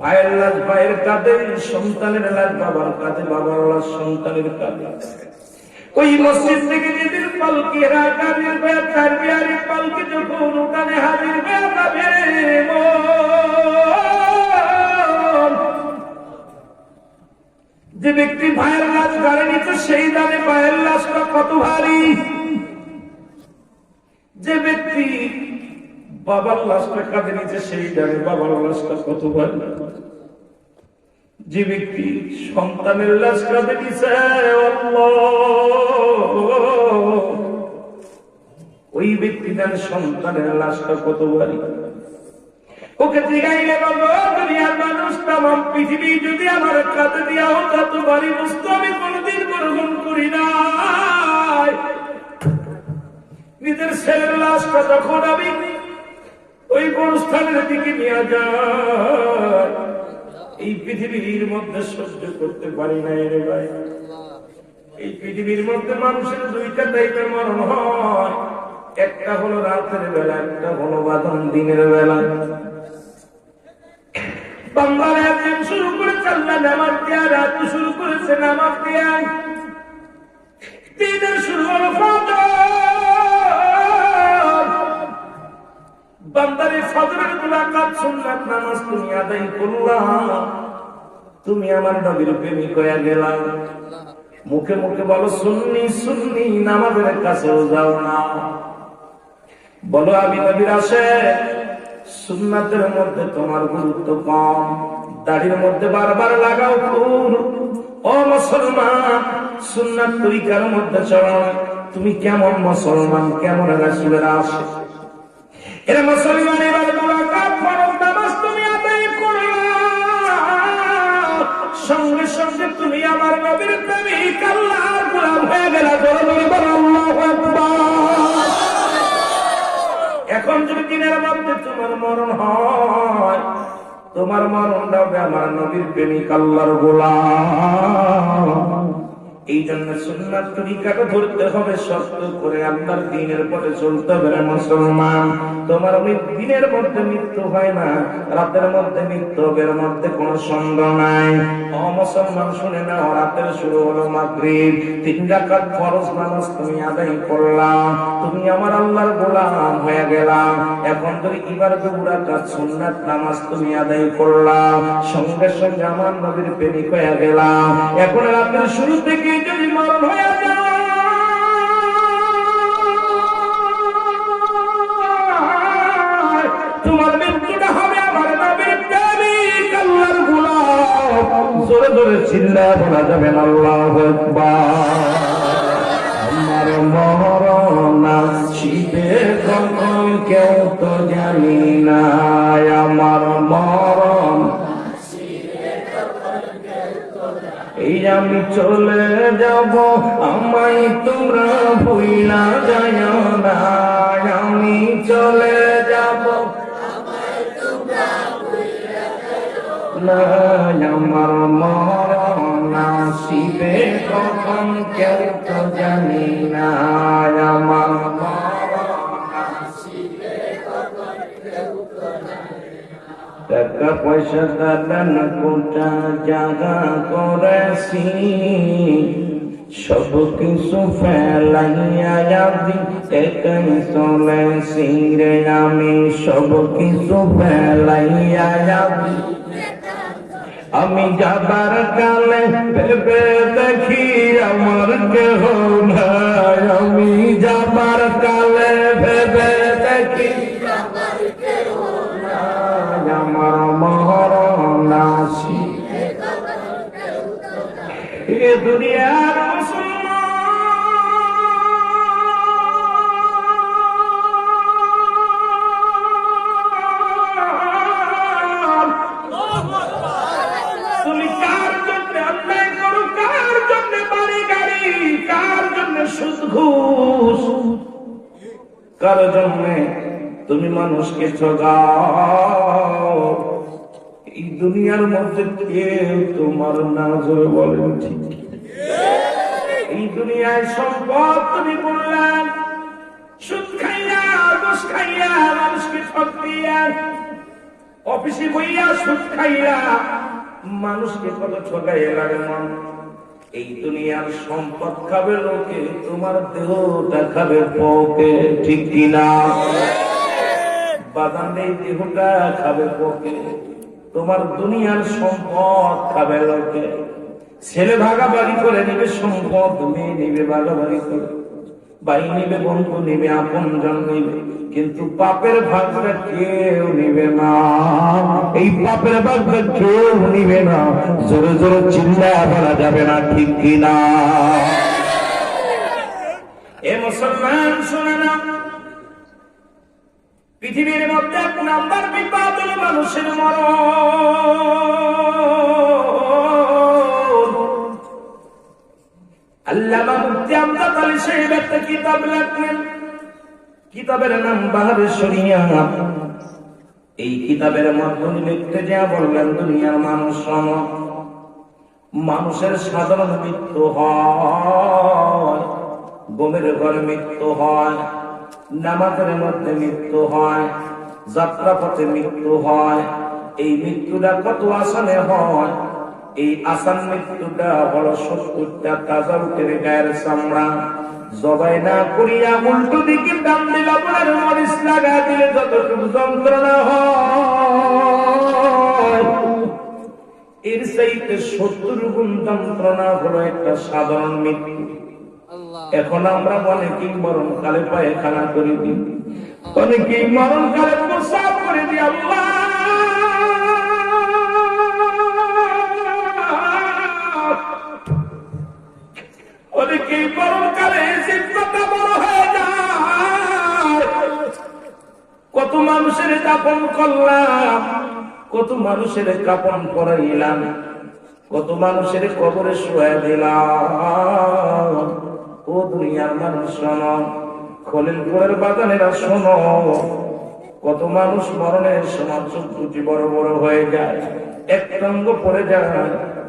ভাইয়ের লাশ, ভাইয়ের কাঁধে, সন্তানের লাশ, বাবার কাঁধে, বাবার লাশ, সন্তানের কাঁধে। ওই মসজিদ থেকে যেদিন পালকি রাখাবের বেতার বিহারি পালকি যখন ওখানে হাজির যাবে যে ব্যক্তি ভাইয়ের লাশ গাড়ি নিচ্ছে, সেই দামে ভাইয়ের লাশটা কত ভারী। যে ব্যক্তি বাবার লাশটা কাঁধে নিচ্ছে সেই জানে বাবার লাশটা কত ভারী যে ব্যক্তি সন্তানের লাশ কাঁধে নিচ্ছে ওই ব্যক্তি জানে সন্তানের লাশটা কত ভারী ওকে জিগাইলে দুনিয়ার মানুষ তাম পৃথিবী যদি আমার কাঁধে দিয়া বস্তু আমি কোনোদিন গ্রহণ করি নাই। নিজের ছেলের লাশটা যখন আমি ওই গোরস্থানের দিকে নিয়ে যায়। এই পৃথিবীর মধ্যে সহ্য করতে পারি না রে ভাই। এই পৃথিবীর মধ্যে মানুষের দুইটা টাইপের মরণ হয়। একটা হলো রাতের বেলা, একটা হলো বাদন দিনের বেলা। শুরু করেছে নামাজ দেয়া শুরু হলো ফজর। বান্দারে, ফজরের মুলাকাত নামাজ তুমি আদায় তুমি আমার নবীর প্রেমিক হয়ে মুখে মুখে বলো নামাজের কাছেও যাও না। বলো, আমি নবীর আসে, সুন্নাতের মধ্যে তোমার গুরুত্ব কম। দাড়ির মধ্যে বারবার লাগাও ফুল। ও মুসলমান, সুন্নাত তরিকার মধ্যে চলো তুমি কেমন মুসলমান, কেমন রাসুলের আসে এরা মুসলমান এবার মুলাকাত ফরজ, নামাজ তুমি আদায় করলা সঙ্গে সঙ্গে তুমি আমার নবীর প্রেমিক, আল্লাহর গোলাম হয়ে গেলা জোরে জোরে বলো আল্লাহু আকবার। এখন যদি দিনের মধ্যে তোমার মরণ হয়, তোমার মরণটা হবে আমার নবীর প্রেমিক, আল্লাহর গোলাম। এই জন্য সুন্নাত তরিকাটা ধরতে হবে, শক্ত করে আল্লাহর দিনের পথে চলতে হবে মুসলমান। তোমার দিনের মধ্যে মৃত্যু হয় না, রাতের মধ্যে মৃত্যু হবে এর মধ্যে কোনো সন্দেহ নাই। ও মুসলমান, শুনে না রাতের শুরু হলো মাগরিব। তিন রাকাত ফরজ নামাজ তুমি আদায় করলাম তুমি আমার আল্লাহর গোলাম হয়ে গেলাম এখন যদি এবার দু রাকাত সুন্নাত নামাজ তুমি আদায় করলাম সঙ্গে সঙ্গে আমার নবীর প্রেমিক হয়ে গেলাম এখন রাতের শুরু থেকে যদি মরণ হয়ে যায়। তোমার মৃত্যুটা হবে আমার নবীর প্রেমিক আল্লাহর গোলাম। জোরে জোরে চিল্লা বলা যাবে না, আল্লাহু আমার মরনা শীতে কেউ তো জানি না আমার মরণ এই আমি চলে যাব, আমায় তোমরা ভুইলা যায় না। আমি চলে যাব আমার মরণ আসিবে কখন কেউ তো জানি না। আমার পয়সা দাদান কোটা জাগা করেছি। সব কিছু ফেলাইয়া যাবি, একাই চলেছি রে আমি। সব কিছু ফেলাইয়া যাবি। আমি যাবার কালে ভেবে দেখি আমার কেহ নাই। আমি যাবার কার জন্যে তুমি মানুষকে ঠগাও? এই দুনিয়ার মধ্যে কেউ তোমার না জোরে বলেন ঠিক দুনিয়ায় সম্পদ তুমি বললেন সুদ খাইয়া ঘুষ খাইয়া, মানুষকে ঠক দিয়া। অফিসে বইয়া সুদ খাইয়া, মানুষকে কত ঠকাইয়া লাগে মন? এই দুনিয়ার সম্পদ খাবে লোকে, তোমার দেহটা খাবে পোকে, ঠিক কিনা বাদাম এই দেহটা খাবে পোকে, তোমার দুনিয়ার সম্পদ খাবে লোকে। ছেলে ভাগাভাগি করে নিবে সম্পদ, মেয়ে নিবে ভাগাভাগি করে। ভাই নিবে, বন্ধু নিবে, আপন জন নিবে। কিন্তু পাপের ভাগটা কেউ নিবে না। এই পাপের ভাগটা কেউ নিবে না। জোরে জোরে চিল্লা বলা যাবে না, ঠিক কিনা এ মুসলমান, শুনে না। পৃথিবীর মধ্যে এক নাম্বার বিপদ মানুষের মরণ। একটা কিতাব কিতাবের নাম এই কিতাবের দুনিয়ার মানুষ মানুষের সাধারণ মৃত্যু হয়, গোমের ঘরে মৃত্যু হয়, নামাজের মধ্যে মৃত্যু হয়, যাত্রাপথে মৃত্যু হয়। এই মৃত্যুটা কত আসনে হয় এই আসান মৃত্যুটা হলো সত্তরটা তাজা উঠের গায়ের চামড়া। জবাই না করিয়া উল্টো দিকে দাম দিল আপনার মরিচ লাগা দিলে যতটুকু যন্ত্রণা হয়। এর চাইতে সত্তর গুণ যন্ত্রণা হলো একটা সাধারণ মৃত্যু। এখন আমরা অনেকেই মরণ কালে পায়খানা করে দিই। অনেকেই মরণ কালে প্রসাব করে দিই আল্লাহ কত মানুষের দাপন করলাম, কত মানুষের কাপন পরাইলাম কত মানুষের কবরে শুয়ে দিলাম। ও দুনিয়ার মানুষ শোনো, খলিলপুরের বাগানেরা শোনো, কত মানুষ মরণের চোখ দুটি বড় বড় হয়ে যায় এক রঙ্গ পড়ে যায়,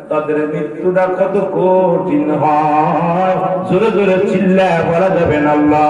তাদের মৃত্যুটা কত কঠিন হয়। জোরে জোরে চিল্লা বলা যাবে না, আল্লাহ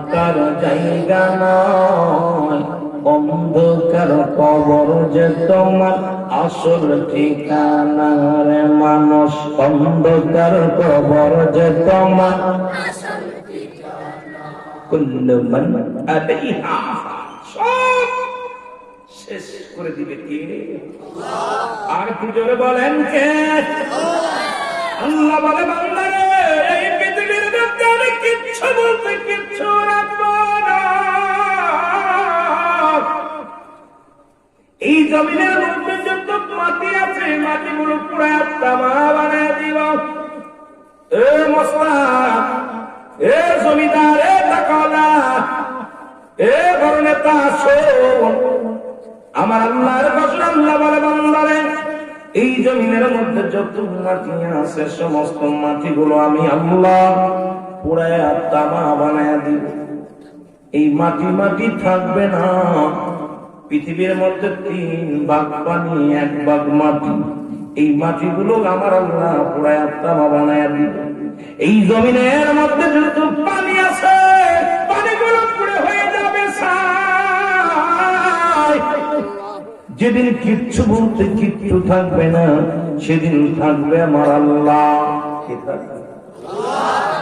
থাকার জায়গা নয়। অন্ধকার কবর যে তোমার আসল ঠিকানা রে মানুষ। অন্ধকার কবর যে তোমার আর কি বলেন কে? আল্লাহ। বলে বান্দারে এই জমিনের মধ্যে যত মাটি আছে, মাটিগুলো পুরা তামা এ মশলা এ জমিদার, এ টাকালা এ আমার আল্লাহর বান্দারে এই জমিনের মধ্যে যত মাটি আছে, সমস্ত মাটিগুলো আমি আল্লাহ তামা বানায় দিব। এই মাটি মাটি থাকবে না। পৃথিবীর মধ্যে তিন ভাগ পানি, এক ভাগ মাটি। এই মাটিগুলো আমার আল্লাহ তামা বানায় দিব। এই জমিনের মধ্যে যত পানি আছে, পানিগুলো পুড়ে হয়ে যাবে যেদিন কিচ্ছু বলতে কিচ্ছু থাকবে না, সেদিন থাকবে আমার আল্লাহ। কে?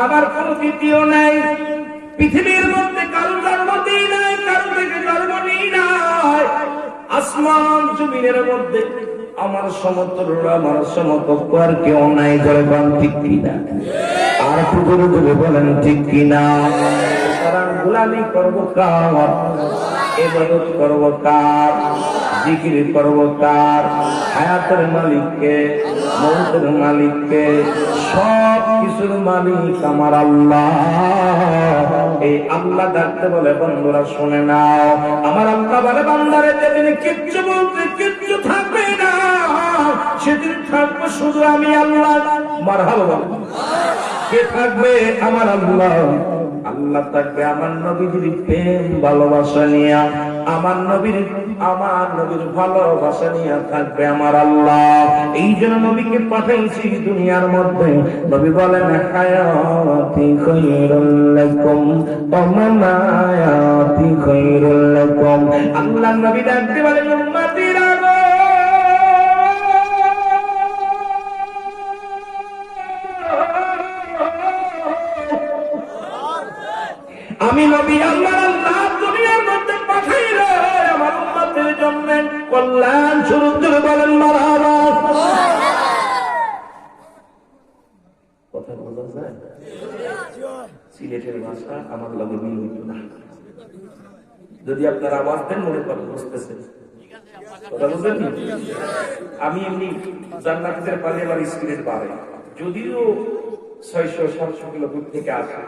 আমার কোন দ্বিতীয় নাই। পৃথিবীর মধ্যে কারও জন্ম দিই নাই, কারও থেকে জন্ম নিই নাই। আসমান জমিনের মধ্যে আমার সমতুল্য, আমার সমকক্ষ আর কেউ নাই ধরে বান ঠিক কিনা? আর পুকুরে ধরে বলেন ঠিক কিনা? সুতরাং গুলামি করব কার? এবাদত করব কার? জিকির করব কার? হায়াতের মালিককে মৌতের মালিককে সব কিছুর মালিক আমার আল্লাহ। এই আল্লাহ ডাকতে বলে, বন্ধুরা, শুনে আমার আল্লাহ বলে, বান্দারে, যেদিন কিচ্ছু বলতে, কিচ্ছু থাকবে না, সেদিন থাকব শুধু আমি আল্লাহ। মার কে থাকবে? আমার আল্লাহ। আল্লাহ থাকবে আমার নবীর প্রেম, ভালোবাসা নিয়ে। আমার নবীর আমার নবীর ভালোবাসা নিয়ে থাকবে আমার আল্লাহ। এই জন্য নবীকে পাঠাইছি দুনিয়ার মধ্যে। নবী বলেন, হায়াতি আল্লাহ নবী ডাকতে বলেন আমি নবী আল্লাহ কল্যাণ স্বরূপ করে বলেন সিলেটের ভাষা আমার লগে মিল হইত না। যদি আওয়াজ দেন, মনে করেন বুঝতেছেন? আমি এমনি জান্নাতের পারে আমার স্পিরিট বাড়ে যদিও ছয়শো, সাতশো কিলো দূর থেকে আসে।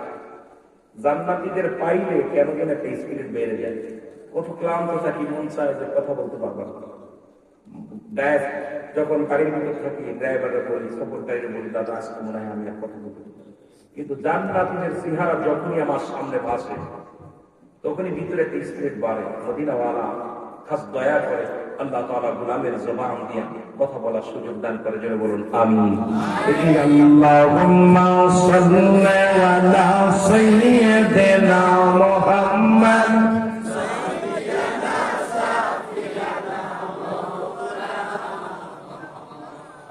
জান্নাতীদের পাইলে কেন কেন একটা স্পিরিট বেড়ে যায়। কত ক্লান্ত থাকি, মন চায় যে কথা বলতে পারব। না যখন গাড়ির মধ্যে থাকি ড্রাইভারে বলি সফরটাইরে বলি, দাদা, আজকে মনে হয় আমি কথা বলতে কিন্তু জান্নাতীদের সিহারা যখনই আমার সামনে ভাসে, তখনই ভিতরে একটা স্পিরিট বাড়ে, মদিনাওয়ালা, খাস দয়া করে আল্লাহ তাআলা গোলামের জবান দিয়ে কথা বলার সুযোগ দান করে। জন্য বলুন আমি আল্লাহুম্মা সাল্লি আলা সাইয়্যিদিনা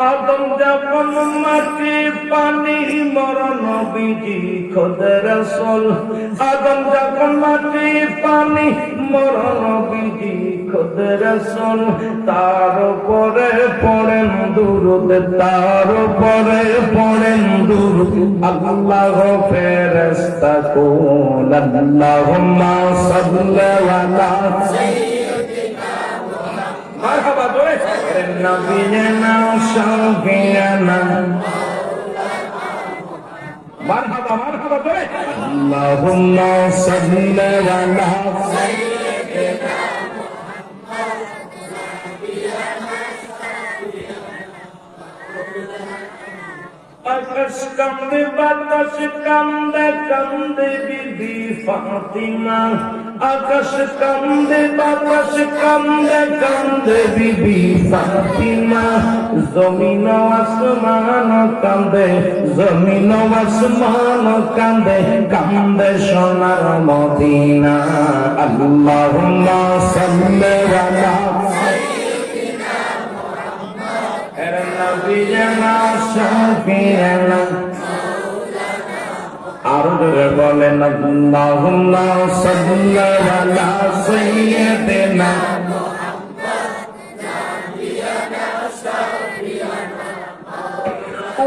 আদম যখন মাটি পানি মরণ বিজি খোদ রসল। আদম যখন মাটি পানি মরণ বিজি খোদ রসল। তার উপরে পড়েন দুরুদ, তার উপরে পড়েন দুরুদ। আল্লাহ ফেরেস্তা কোন আল্লাহুম্মা সাল্লি আলা নবীনা শাফিয়ানা মারহাবা মারহাবা দোরে আল্লাহুম্মা সাল্লি আলা আকাশ কান্দে বাতাস কান্দে কান্দে বিবি ফাতিমা আকাশ কান্দে, বাতাস কান্দে কান্দে বিবি ফাতিমা। জমিন আসমান কান্দে, জমিন আসমান কান্দে কান্দে সোনার মদিনা। আল্লাহুম্মা সাল্লি আলা আরও জোরে বলেন আল্লাহুম্মা সাল্লি আলা সাইয়্যিদিনা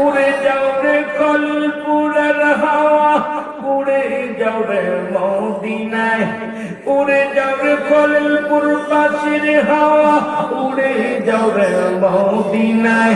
উড়ে যাও রে কলপুরের হাওয়া উড়ে যাও রে মদিনায়। উড়ে যাও রে কলপুর পাশের হাওয়া উড়ে যাও রে মদিনায়।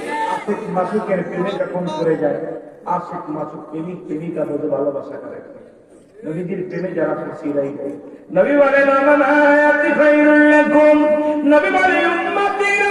মাসুকের প্রেমে যখন করে যায়, আশিক মাসুক প্রেমিক প্রেমিকা মধ্যে ভালোবাসা করে। নবীজির প্রেমে যারা খুশি রাইবে নবী বলেন আমার আয়াতি খাইরুল লাকুম। নবী বলে, উম্মতিরা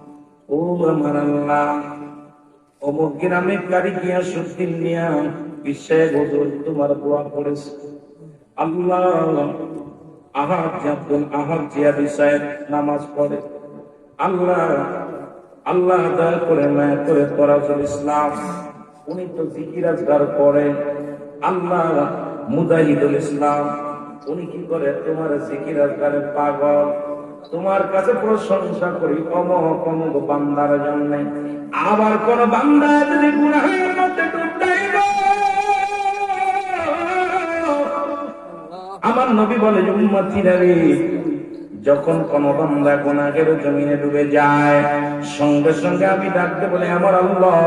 ও আমার আল্লাহ, অমুক গ্রামে কারি গিয়া সত্যি নিয়া বদল তোমার দোয়া করেছে। আল্লাহ আহার আহার জিয়াদি সাহেব নামাজ পড়ে। আল্লাহ আল্লাহ দয়া করে মায়া করে তরাজুল ইসলাম, উনি তো জিকির করেন আল্লাহ মুদাহিদুল ইসলাম, উনি কি করে তোমার জিকির পাগল? তোমার কাছে প্রশংসা করি অমক বান্দার জন্য। আবার কোন বান্দা যদি আমার নবী বলে উম্মতিরা রে যখন কোন বান্দা গুনাহের জমিনে ডুবে যায়, সঙ্গে সঙ্গে আমি ডাকতে বলে, আমার আল্লাহ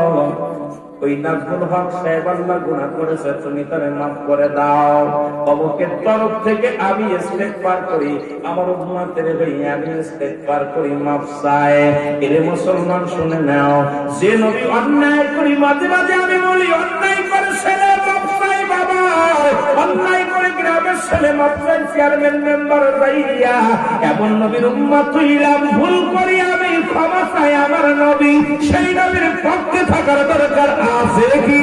ওই নাজমুল হক সাহেব আল্লাহ করেছে, তুমি তারে করে দাও। তরফ থেকে আমি করি, আমার উম্মতের ভাই আমি করি মুসলমান শুনে নাও, যে নবী অন্যায় করি, মাঝে মাঝে আমি বলি, অন্যায় করে ছেলে। মাফ চাই বাবা অন্যায় করে গ্রামের ছেলে মাত্রায় চেয়ারম্যান মেম্বার যাইয়া এমন নবীর উম্মত হইলাম, ভুল করি আমি, ক্ষমা আমার নবী। সেই নবীর পক্ষে থাকার দরকার আছে কি